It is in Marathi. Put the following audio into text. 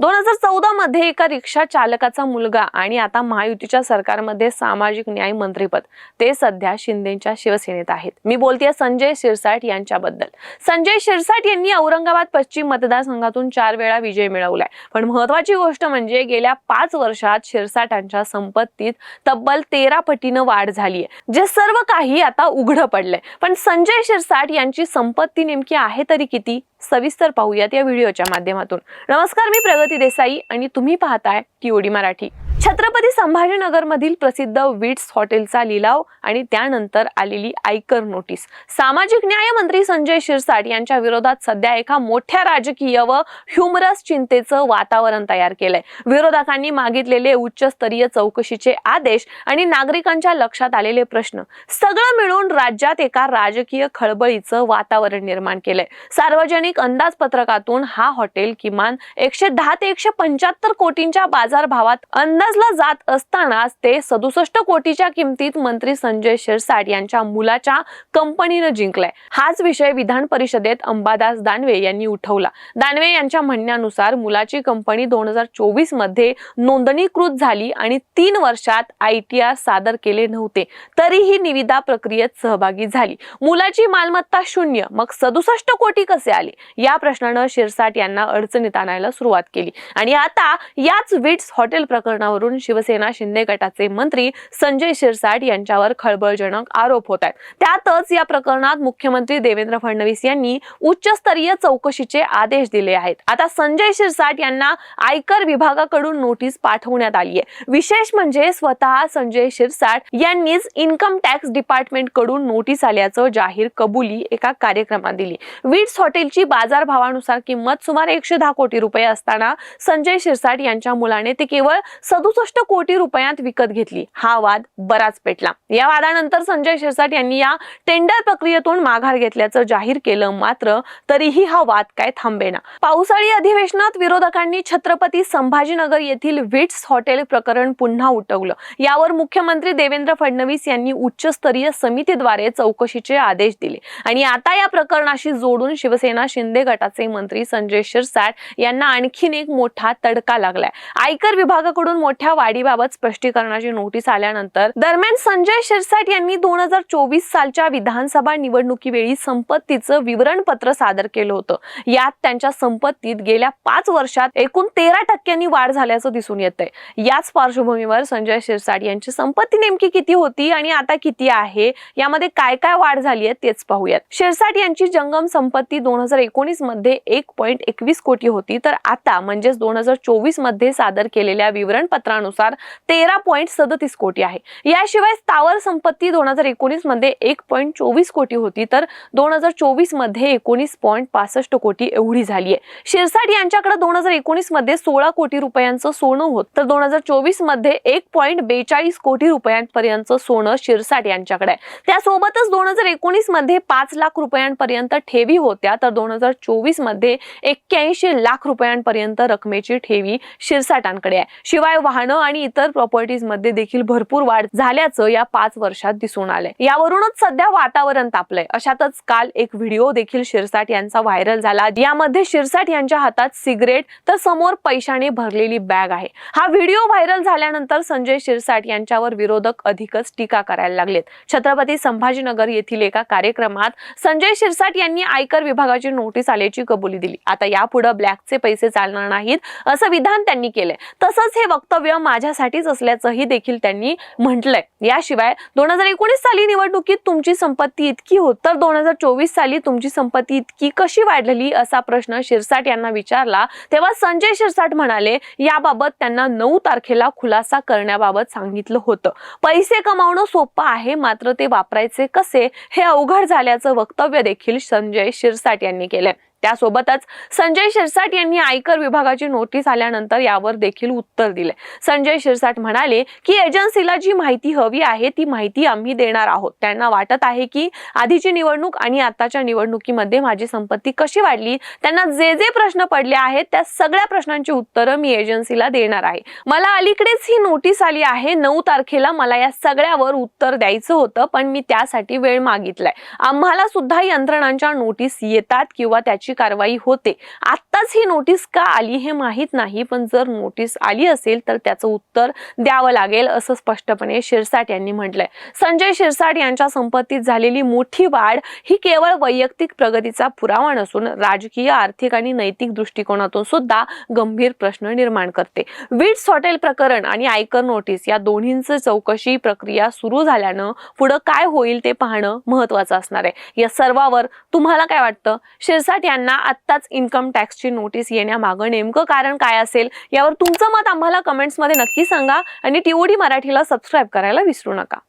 दोन हजार चौदा मध्ये एका रिक्षा चालकाचा मुलगा आणि आता महायुतीच्या सरकारमध्ये सामाजिक न्याय मंत्रीपद ते सध्या शिंदेच्या शिवसेनेत आहेत. मी बोलतेय संजय शिरसाट यांच्याबद्दल. संजय शिरसाट यांनी औरंगाबाद पश्चिम मतदारसंघातून चार वेळा विजय मिळवलाय. पण महत्वाची गोष्ट म्हणजे गेल्या पाच वर्षात शिरसाटांच्या संपत्तीत तब्बल तेरा पटीनं वाढ झालीय जे सर्व काही आता उघडं पडलंय. पण संजय शिरसाट यांची संपत्ती नेमकी आहे तरी किती? सविस्तर पाहूयात या व्हिडिओच्या माध्यमातून. नमस्कार मी प्रगती देसाई आणि तुम्ही पाहताय टीओडी मराठी. छत्रपती संभाजीनगरमधील प्रसिद्ध विट्स हॉटेलचा लिलाव आणि त्यानंतर आलेली आयकर नोटीस. सामाजिक न्याय मंत्री संजय शिरसाट यांच्या विरोधात सध्या एका मोठ्या राजकीय व ह्युमरस चिंतेचं वातावरण तयार केलंय. विरोधकांनी मागितलेले उच्चस्तरीय चौकशीचे आदेश आणि नागरिकांच्या लक्षात आलेले प्रश्न सगळं मिळून राज्यात एका राजकीय खळबळीचं वातावरण निर्माण केलंय. सार्वजनिक अंदाजपत्रकातून हा हॉटेल किमान एकशे दहा ते एकशे पंच्याहत्तर कोटींच्या बाजारभावात अंदाजला जात असतानाच ते सदुसष्ट कोटीच्या किमतीत मंत्री संजय शिरसाट यांच्या मुलाच्या कंपनीनं जिंकलाय. हाच विषय विधान परिषदेत अंबादास दानवे यांनी उठवला. दानवे यांच्या म्हणण्यानुसार मुलाची कंपनी दोन हजार चोवीसमध्ये नोंदणीकृत झाली आणि तीन वर्षात आय टी आर सादर केले नव्हते. तरीही निविदा प्रक्रियेत सहभागी झाली. मुलाची मालमत्ता शून्य मग सदुसष्ट कोटी कसे आले? या प्रश्नानं शिरसाट यांना अडचणीत आणायला सुरुवात केली. आणि आता याच विट्स हॉटेल प्रकरणावर प्रकरणावरून शिवसेना शिंदे गटाचे मंत्री संजय शिरसाट यांच्यावर खळबळजनक आरोप होत आहेत. त्यातच या प्रकरणात मुख्यमंत्री देवेंद्र फडणवीस यांनी उच्चस्तरीय चौकशीचे आदेश दिले आहेत. आता संजय शिरसाट यांना आयकर विभागाकडून नोटीस पाठवण्यात आली आहे. विशेष म्हणजे स्वतः संजय शिरसाट यांनीच इन्कम टॅक्स डिपार्टमेंटकडून नोटीस आल्याचं जाहीर कबुली एका कार्यक्रमात दिली. वीट्स हॉटेलची बाजारभावानुसार किंमत सुमारे एकशे दहा कोटी रुपये असताना संजय शिरसाट यांच्या मुलाने ते केवळ सदु सदुसष्ट कोटी रुपयात विकत घेतली. हा वाद बराच पेटला. या वादानंतर संजय शिरसाट यांनी या टेंडर प्रक्रियेतून माघार घेतल्याचं जाहीर केलं मात्र तरीही हा वाद काय थांबेना. पावसाळी अधिवेशनात विरोधकांनी छत्रपती संभाजीनगर येथील विट्स हॉटेल प्रकरण पुन्हा उठवलं. यावर मुख्यमंत्री देवेंद्र फडणवीस यांनी उच्चस्तरीय समितीद्वारे चौकशीचे आदेश दिले. आणि आता या प्रकरणाशी जोडून शिवसेना शिंदे गटाचे मंत्री संजय शिरसाट यांना आणखीन एक मोठा तडका लागलाय. आयकर विभागाकडून मोठ्या वाढीबाबत स्पष्टीकरणाची नोटीस आल्यानंतर दरम्यान संजय शिरसाट यांनी दोन हजार चोवीस सालच्या विधानसभा निवडणुकीवेळी संपत्तीचं विवरणपत्र सादर केलं होतं. यात त्यांच्या संपत्तीत गेल्या पाच वर्षात एकूण तेरा टक्क्यांनी वाढ झाल्याचं दिसून येत आहे याच पार्श्वभूमीवर संजय शिरसाट यांची संपत्ती नेमकी किती होती आणि आता किती आहे? यामध्ये काय काय वाढ झाली आहे तेच पाहूयात. शिरसाट यांची जंगम संपत्ती दोन हजार एकोणीसमध्ये एक पॉईंट एकवीस कोटी होती. तर आता म्हणजेच दोन हजार चोवीसमध्ये सादर केलेल्या विवरणपत्र क्षेत्रानुसार तेरा पॉईंट सदतीस कोटी आहे. याशिवाय स्थावर संपत्ती दोन हजार एकोणीसमध्ये एक पॉईंट चोवीस कोटी होती तर दोन हजार चोवीसमध्ये एकोणीस पॉईंट पासष्ट कोटी एवढी झाली आहे. शिरसाट यांच्याकडे दोन हजार एकोणीसमध्ये सोळा कोटी रुपयांचं सोनं होत तर दोन हजार चोवीसमध्ये एक पॉईंट बेचाळीस कोटी रुपयांपर्यंत सोनं शिरसाट यांच्याकडे आहे. त्यासोबतच दोन हजार एकोणीसमध्ये पाच लाख रुपयांपर्यंत ठेवी होत्या तर दोन हजार चोवीसमध्ये एक्क्याऐंशी लाख रुपयांपर्यंत रकमेची ठेवी शिरसाटांकडे आहे. शिवाय वाहनं आणि इतर प्रॉपर्टीजमध्ये देखील भरपूर वाढ झाल्याचं या पाच वर्षात दिसून आलंय. यावरूनच सध्या वातावरण तापलंय. अशातच काल एक व्हिडिओ देखील शिरसाट यांचा व्हायरल झाला. यामध्ये शिरसाट यांच्या हातात सिगरेट तर समोर पैशाने भरलेली बॅग आहे. हा व्हिडिओ व्हायरल झाल्यानंतर संजय शिरसाट यांच्यावर विरोधक अधिकच टीका करायला लागलेत. छत्रपती संभाजीनगर येथील एका कार्यक्रमात संजय शिरसाट यांनी आयकर विभागाची नोटीस आल्याची कबुली दिली. आता यापुढे ब्लॅकचे पैसे चालणार नाहीत असं विधान त्यांनी केलंय. तसंच हे वक्तव्य माझ्यासाठीच असल्याचंही देखील त्यांनी म्हटलंय. याशिवाय दोन हजार एकोणीस साली निवडणुकीत तुमची संपत्ती इतकी होत तर दोन हजार चोवीस साली तुमची संपत्ती इतकी कशी वाढलेली असा प्रश्न शिरसाट यांना विचारला. तेव्हा संजय शिरसाट म्हणाले याबाबत त्यांना नऊ तारखेला खुलासा करण्याबाबत सांगितलं होतं. पैसे कमावणं सोपं आहे मात्र ते वापरायचे कसे? हे अवघड झाल्याचं वक्तव्य देखील संजय शिरसाट यांनी केलंय. त्यासोबतच संजय शिरसाट यांनी आयकर विभागाची नोटीस आल्यानंतर यावर देखील उत्तर दिले. संजय शिरसाट म्हणाले की एजन्सीला जी माहिती हवी आहे ती माहिती आम्ही देणार आहोत. त्यांना वाटत आहे की आधीची निवडणूक आणि आताच्या निवडणुकीमध्ये माझी संपत्ती कशी वाढली त्यांना जे जे प्रश्न पडले आहेत त्या सगळ्या प्रश्नांची उत्तरं मी एजन्सीला देणार आहे. मला अलीकडेच ही नोटीस आली आहे. नऊ तारखेला मला या सगळ्यावर उत्तर द्यायचं होतं पण मी त्यासाठी वेळ मागितलाय. आम्हाला सुद्धा यंत्रणांच्या नोटीस येतात किंवा त्याची अशी कारवाई होते. आत्ताच ही नोटीस का आली हे माहीत नाही पण जर नोटीस आली असेल तर त्याचं उत्तर द्यावं लागेल असं स्पष्टपणे शिरसाट यांनी म्हटलंय. संजय शिरसाट यांच्या संपत्तीत झालेली मोठी वाढ ही केवळ वैयक्तिक प्रगतीचा पुरावा नसून राजकीय आर्थिक आणि नैतिक दृष्टिकोनातून सुद्धा गंभीर प्रश्न निर्माण करते. विट्स हॉटेल प्रकरण आणि आयकर नोटीस या दोन्हींचं चौकशी प्रक्रिया सुरू झाल्यानं पुढं काय होईल ते पाहणं महत्वाचं असणार आहे. या सर्वावर तुम्हाला काय वाटतं? शिरसाट यांना आत्ताच इन्कम टॅक्सची नोटीस येण्यामागं नेमकं कारण काय असेल यावर तुमचं मत आम्हाला कमेंट्समध्ये नक्की सांगा आणि टीओडी मराठीला सबस्क्राईब करायला विसरू नका.